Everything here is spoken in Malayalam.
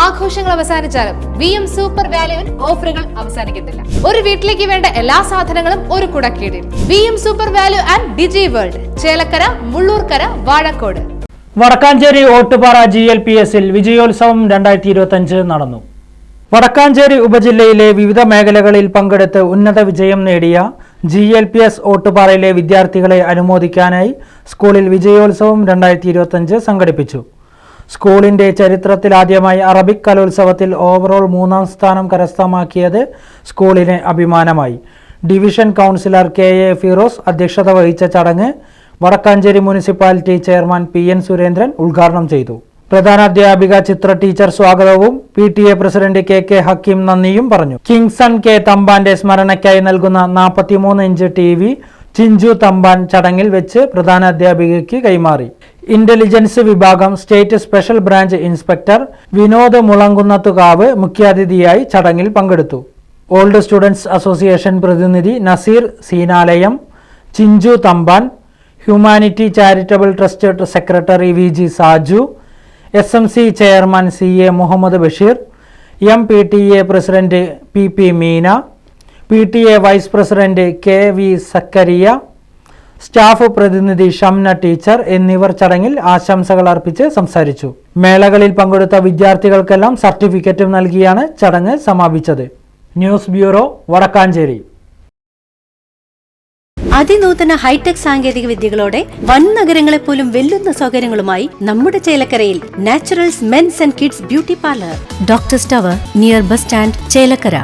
ആഘോഷങ്ങൾ അവസാനിച്ചാലും വി എം സൂപ്പർ വാല്യുവിൽ ഓഫറുകൾ അവസാനിക്കുന്നില്ല. ഒരു വീട്ടിലേക്ക് വേണ്ട എല്ലാ സാധനങ്ങളും ഒരു കുടക്കീടിൽ. V M super value and DG world Chelakkara Mullurkara Vazhakode. Wadakkanchery Ottupara G L P എസിൽ വിജയോത്സവം രണ്ടായിരത്തി ഇരുപത്തി അഞ്ച് നടന്നു. വടക്കാഞ്ചേരി ഉപജില്ലയിലെ വിവിധ മേഖലകളിൽ പങ്കെടുത്ത് ഉന്നത വിജയം നേടിയ ജി എൽ പി എസ് ഓട്ടുപാറയിലെ വിദ്യാർത്ഥികളെ അനുമോദിക്കാനായി സ്കൂളിൽ വിജയോത്സവം രണ്ടായിരത്തി ഇരുപത്തഞ്ച് സംഘടിപ്പിച്ചു. സ്കൂളിന്റെ ചരിത്രത്തിൽ ആദ്യമായി അറബിക് കലോത്സവത്തിൽ ഓവറോൾ മൂന്നാം സ്ഥാനം കരസ്ഥമാക്കിയത് സ്കൂളിന് അഭിമാനമായി. Division councillor K A Firoz അധ്യക്ഷത വഹിച്ച ചടങ്ങ് Wadakkanchery municipality chairman P N Surendran ഉദ്ഘാടനം ചെയ്തു. പ്രധാനാധ്യാപിക ചിത്ര ടീച്ചർ സ്വാഗതവും P T A president K K Hakeem നന്ദിയും പറഞ്ഞു. കിങ്സൺ കെ തമ്പാന്റെ സ്മരണയ്ക്കായി നൽകുന്ന നാൽപ്പത്തിമൂന്ന് inch T V Chinchu Thampan ചടങ്ങിൽ വെച്ച് പ്രധാനാധ്യാപികയ്ക്ക് കൈമാറി. ഇന്റലിജൻസ് വിഭാഗം state special branch inspector Vinod Mulankunnathukavu മുഖ്യാതിഥിയായി ചടങ്ങിൽ പങ്കെടുത്തു. ഓൾഡ് സ്റ്റുഡൻസ് അസോസിയേഷൻ പ്രതിനിധി Naseer Seenalayam Chinchu Thampan humanity charitable trust secretary V G Saju S M C chairman C A Muhammad Basheer M P T A president P P Meena P T A vice president K V Zakariya staff പ്രതിനിധി ഷംന ടീച്ചർ എന്നിവർ ചടങ്ങിൽ ആശംസകൾ അർപ്പിച്ച് സംസാരിച്ചു. മേളകളിൽ പങ്കെടുത്ത വിദ്യാർത്ഥികൾക്കെല്ലാം സർട്ടിഫിക്കറ്റും നൽകിയാണ് ചടങ്ങ് സമാപിച്ചത്. News bureau Vadakkanchery. അതിനൂതന ഹൈടെക് സാങ്കേതിക വിദ്യകളോടെ വൻ നഗരങ്ങളെ പോലും വെല്ലുന്ന സൗകര്യങ്ങളുമായി നമ്മുടെ ചേലക്കരയിൽ Naturals men's and kids beauty parlour. Doctor സ്റ്റവർ near bus stand Chelakkara.